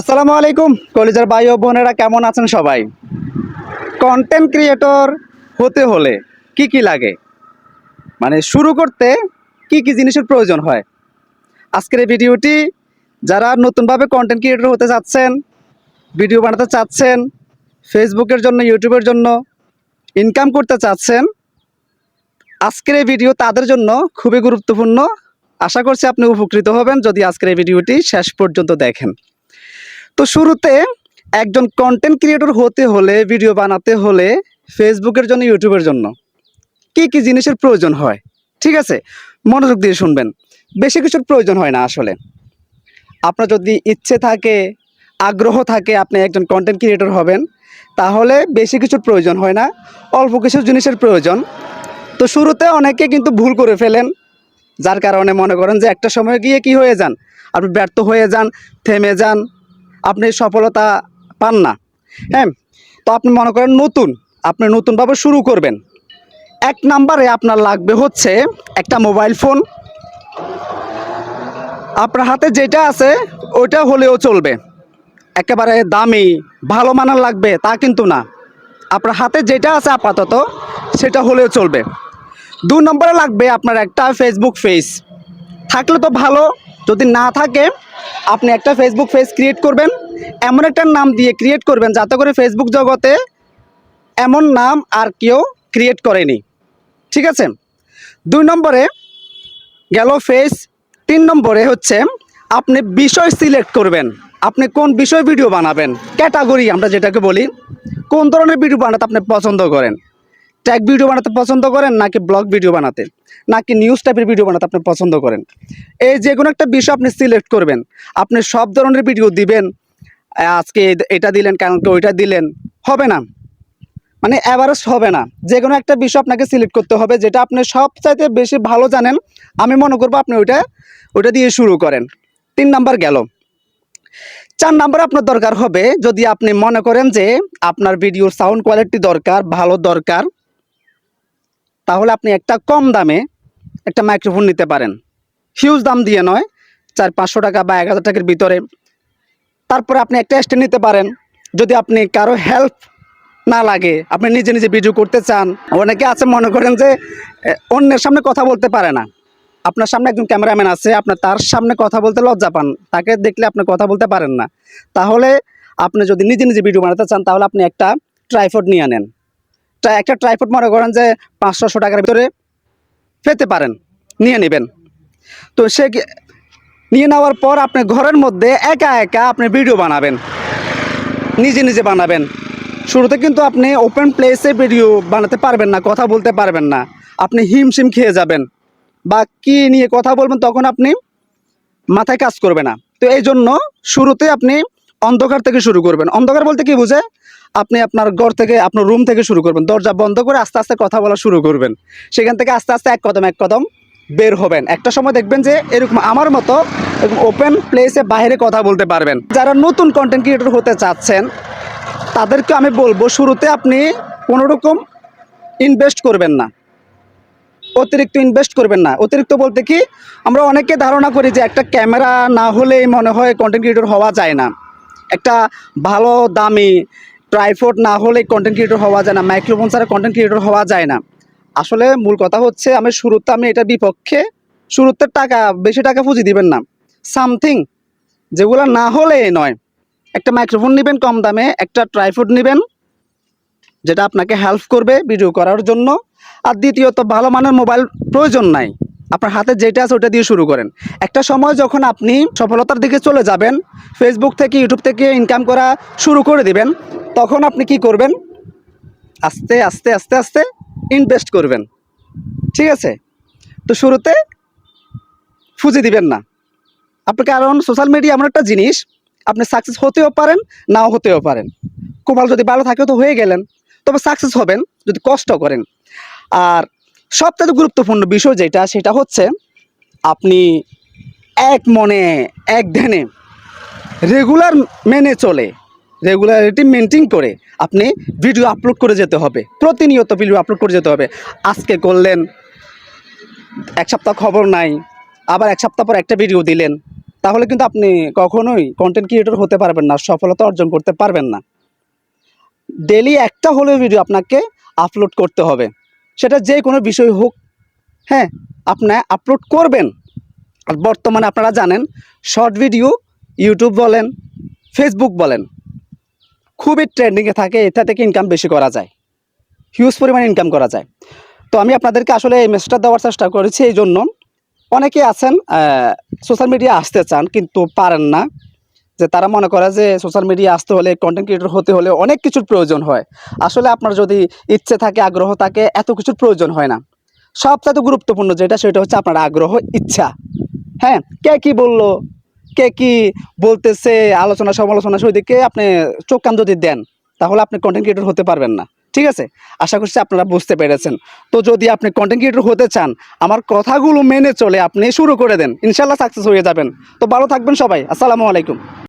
আসসালামু আলাইকুম, কলেজের ভাই ও বোনেরা কেমন আছেন সবাই? কন্টেন্ট ক্রিয়েটর হতে হলে কি কি লাগে? মানে শুরু করতে কি কি জিনিসের প্রয়োজন হয়? আজকের এই ভিডিওটি যারা নতুনভাবে কন্টেন্ট ক্রিয়েটর হতে চাচ্ছেন ভিডিও বানাতে চাচ্ছেন ফেসবুকের জন্য ইউটিউবের জন্য ইনকাম করতে চাচ্ছেন, আজকের এই ভিডিও তাদের জন্য খুবই গুরুত্বপূর্ণ। আশা করছি আপনি উপকৃত হবেন যদি আজকের এই ভিডিওটি শেষ পর্যন্ত দেখেন। তো শুরুতে একজন কন্টেন্ট ক্রিয়েটর হতে হলে ভিডিও বানাতে হলে ফেসবুকের জন্য ইউটিউবের জন্য কি কি জিনিসের প্রয়োজন হয়? ঠিক আছে? মনোযোগ দিয়ে শুনবেন। বেশি কিছুর প্রয়োজন হয় না আসলে। আপনার যদি ইচ্ছে থাকে, আগ্রহ থাকে আপনি একজন কন্টেন্ট ক্রিয়েটর হবেন, তাহলে বেশি কিছুর প্রয়োজন হয় না। অল্প কিছু জিনিসের প্রয়োজন। তো শুরুতে অনেকে কিন্তু ভুল করে ফেলেন, যার কারণে মনে করেন যে একটা সময় গিয়ে কি হয়ে যান? আপনি ব্যর্থ হয়ে যান, থেমে যান আপনি সফলতা পান না। হ্যাঁ? তো আপনি মনে করেন নতুন। আপনি নতুনভাবে শুরু করবেন। এক নাম্বারে আপনার লাগবে হচ্ছে একটা মোবাইল ফোন। আপনার হাতে যেটা আছে, ওইটা হলেও চলবে। একেবারে দামি, ভালো মানার লাগবে তা কিন্তু না। আপনার হাতে যেটা আছে আপাতত, সেটা হলেও চলবে। দু নম্বরে লাগবে আপনার একটা ফেসবুক পেজ থাকলে তো ভালো। যদি না থাকে, আপনি একটা ফেসবুক পেজ ক্রিয়েট করবেন। এমন একটা নাম দিয়ে ক্রিয়েট করবেন যাতে করে ফেসবুক জগতে এমন নাম আর কেউ ক্রিয়েট করেনি। ঠিক আছে? দুই নম্বরে গেল ফেস তিন নম্বরে হচ্ছে আপনি বিষয় সিলেক্ট করবেন। আপনি কোন বিষয় ভিডিও বানাবেন? ক্যাটাগরি আমরা যেটাকে বলি, কোন ধরনের ভিডিও বানাতে আপনি পছন্দ করেন? ট্যাগ ভিডিও বানাতে পছন্দ করেন নাকি ব্লগ ভিডিও বানাতে? নাকি নিউজ টাইপের ভিডিও বানাতে আপনি পছন্দ করেন? এই যে কোনো একটা বিষয় আপনি সিলেক্ট করবেন। আপনি সব ধরনের ভিডিও দিবেন আজকে এটা দিলেন, কালকে ওইটা দিলেন, হবে না। মানে অ্যাভারেস্ট হবে না। যে কোনো একটা বিষয় আপনাকে সিলেক্ট করতে হবে, যেটা আপনি সবচাইতে বেশি ভালো জানেন, আমি মনে করব আপনি ওইটা ওইটা দিয়ে শুরু করেন। তিন নাম্বার গেল। চার নাম্বার আপনার দরকার হবে, যদি আপনি মনে করেন যে আপনার ভিডিওর সাউন্ড কোয়ালিটি দরকার, ভালো দরকার, তাহলে আপনি একটা কম দামে একটা মাইক্রোফোন নিতে পারেন। হিউজ দাম দিয়ে নয়, চার পাঁচশো টাকা বা এক হাজার টাকার ভিতরে তারপরে আপনি একটা নিতে পারেন। যদি আপনি কারও হেল্প না লাগে, আপনি নিজে নিজে ভিডিও করতে চান, অনেকে আছে মনে করেন যে অন্যের সামনে কথা বলতে পারে না। আপনার সামনে একজন ক্যামেরাম্যান আছে, আপনার তার সামনে কথা বলতে লজ্জা পান, তাকে দেখলে আপনি কথা বলতে পারেন না। তাহলে আপনি যদি নিজে নিজে ভিডিও বানাতে চান, তাহলে আপনি একটা ট্রাইফড নিয়ে আনেন। তা একটা ট্রাইফড মনে করেন যে পাঁচশোশো টাকার ভিতরে পেতে পারেন, নিয়ে নেবেন। তো সে নিয়ে নেওয়ার পর আপনি ঘরের মধ্যে একা একা আপনি ভিডিও বানাবেন। নিজে নিজে বানাবেন। শুরুতে কিন্তু আপনি ওপেন প্লেসে ভিডিও বানাতে পারবেন না, কথা বলতে পারবেন না। আপনি হিমশিম খেয়ে যাবেন। বা কি নিয়ে কথা বলবেন তখন আপনি মাথায় কাজ করবে না। তো এই জন্য শুরুতে আপনি অন্ধকার থেকে শুরু করবেন। অন্ধকার বলতে কি বুঝে? আপনি আপনার ঘর থেকে, আপনার রুম থেকে শুরু করবেন। দরজা বন্ধ করে আস্তে আস্তে কথা বলা শুরু করবেন। সেখান থেকে আস্তে আস্তে এক কদম এক কদম বের হবেন। একটা সময় দেখবেন যে এরকম আমার মতো ওপেন প্লেসে বাইরে কথা বলতে পারবেন। যারা নতুন কন্টেন্ট ক্রিয়েটর হতে চাচ্ছেন, তাদেরকে আমি বলব শুরুতে আপনি কোনো রকম ইনভেস্ট করবেন না। অতিরিক্ত ইনভেস্ট করবেন না। অতিরিক্ত বলতে কি, আমরা অনেকে ধারণা করি যে একটা ক্যামেরা না হলেই মনে হয় কন্টেন্ট ক্রিয়েটর হওয়া যায় না। একটা ভালো দামি ট্রাইফোর্ড না হলে কন্টেন্ট ক্রিয়েটর হওয়া যায় না। মাইক্রোফোন ছাড়া কন্টেন্ট ক্রিয়েটর হওয়া যায় না। আসলে মূল কথা হচ্ছে আমি শুরুতে আমি এটার বিপক্ষে শুরুতে টাকা, বেশি টাকা পুঁজি দিবেন না। সামথিং যেগুলো না হলে নয়। একটা মাইক্রোফোন নেবেন কম দামে, একটা ট্রাইফোর্ড নেবেন, যেটা আপনাকে হেল্প করবে ভিডিও করার জন্য। আর দ্বিতীয়ত, ভালো মানের মোবাইল প্রয়োজন নাই। আপনার হাতে যেটা আছে ওটা দিয়ে শুরু করেন। একটা সময় যখন আপনি সফলতার দিকে চলে যাবেন ফেসবুক থেকে ইউটিউব থেকে ইনকাম করা শুরু করে দিবেন, তখন আপনি কি করবেন? আস্তে আস্তে আস্তে আস্তে ইনভেস্ট করবেন। ঠিক আছে? তো শুরুতে ফুজি দিবেন না। আপনি কারণ সোশ্যাল মিডিয়া এমন একটা জিনিস, আপনি সাকসেস হতেও পারেন, নাও হতেও পারেন। কপাল যদি ভালো থাকে তো হয়ে গেলেন। তবে সাকসেস হবেন, যদি কষ্ট করেন। আর সবথেকে গুরুত্বপূর্ণ বিষয় যেটা, সেটা হচ্ছে আপনি এক মনে, এক ধ্যানে রেগুলার মেনে চলে। রেগুলারিটি মেনটেন করে আপনি ভিডিও আপলোড করে যেতে হবে। প্রতিনিয়ত ভিডিও আপলোড করে যেতে হবে। আজকে করলেন, এক সপ্তাহ খবর নাই, আবার এক সপ্তাহ পর একটা ভিডিও দিলেন। তাহলে কিন্তু আপনি কখনোই কন্টেন্ট ক্রিয়েটর হতে পারবেন না, সফলতা অর্জন করতে পারবেন না। ডেলি একটা হলেও ভিডিও আপনাকে আপলোড করতে হবে। সেটা যে কোনো বিষয় হোক হ্যাঁ আপনি আপলোড করবেন। আর বর্তমানে আপনারা জানেন শর্ট ভিডিও ইউটিউব বলেন ফেসবুক বলেন। খুবই ট্রেন্ডিংয়ে থাকে এটা থেকে ইনকাম বেশি করা যায়। হিউজ পরিমাণে ইনকাম করা যায়। তো আমি আপনাদেরকে আসলে এই মেসেজটা দেওয়ার চেষ্টা করেছি এই জন্য। অনেকে আছেন সোশ্যাল মিডিয়া আসতে চান, কিন্তু পারেন না। যে তারা মনে করে যে সোশ্যাল মিডিয়া আসতে হলে কন্টেন্ট ক্রিয়েটর হতে হলে অনেক কিছুর প্রয়োজন হয়। আসলে আপনার যদি ইচ্ছে থাকে, আগ্রহ থাকে, এত কিছুর প্রয়োজন হয় না। সবচেয়ে গুরুত্বপূর্ণ যেটা, সেটা হচ্ছে আপনার আগ্রহ, ইচ্ছা। হ্যাঁ কে কি বলল? কে কি বলতেছে, আলোচনা সমালোচনা সেদিকে আপনি চোখ কান যদি দেন, তাহলে আপনি কন্টেন্ট ক্রিয়েটর হতে পারবেন না। ঠিক আছে? আশা করছি আপনারা বুঝতে পেরেছেন। তো যদি আপনি কন্টেন্ট ক্রিয়েটর হতে চান, আমার কথাগুলো মেনে চলে আপনি শুরু করে দেন। ইনশাল্লাহ সাকসেস হয়ে যাবেন। তো ভালো থাকবেন সবাই। আসসালামু আলাইকুম।